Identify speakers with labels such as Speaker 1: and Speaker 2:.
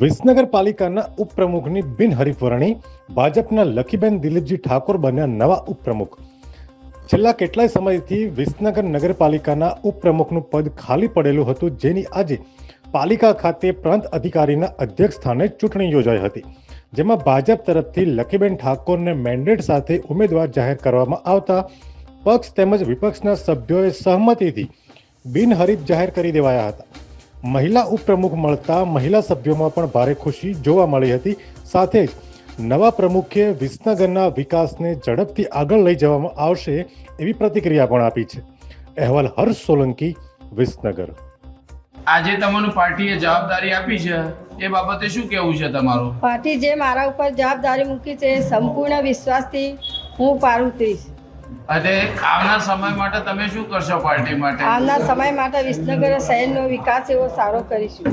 Speaker 1: વિસનગર પાલિકાના ઉપપ્રમુખની બિનહરીફ વરણી ભાજપના લખીબેન દિલીપજી ઠાકોર બન્યા નવા ઉપપ્રમુખ. છેલ્લા કેટલાય સમયથી વિસનગર નગરપાલિકાના ઉપપ્રમુખનું પદ ખાલી પડેલું હતું, જેની આજે પાલિકા ખાતે પ્રાંત અધિકારીના અધ્યક્ષ સ્થાને ચૂંટણી યોજાઈ હતી. જેમાં ભાજપ તરફથી લખીબેન ઠાકોરને મેન્ડેટ સાથે ઉમેદવાર જાહેર કરવામાં આવતા પક્ષ તેમજ વિપક્ષના સભ્યોએ સહમતિથી બિનહરીફ જાહેર કરી દેવાયા હતા. મહિલા ઉપપ્રમુખ મળતા મહિલા સભ્યોમાં પણ ભારે ખુશી જોવા મળી હતી. સાથે જ નવા પ્રમુખે વિસનગરના વિકાસને ઝડપથી આગળ લઈ જવામાં આવશે એવી પ્રતિક્રિયા પણ આપી છે. અહેવાલ હર્ષ સોલંકી, વિસનગર.
Speaker 2: આજે તમને પાર્ટીએ જવાબદારી આપી છે. એ બાબતે શું કહેવું છે તમારું?
Speaker 3: પાર્ટી જે મારા ઉપર જવાબદારી મૂકી છે સંપૂર્ણ વિશ્વાસથી હું પાર ઉતરીશ
Speaker 2: અને આવના સમય માટે તમે શું કરશો પાર્ટી માટે?
Speaker 3: આવના સમય માટે વિસનગર શહેરનો વિકાસ એવો સારો કરીશું.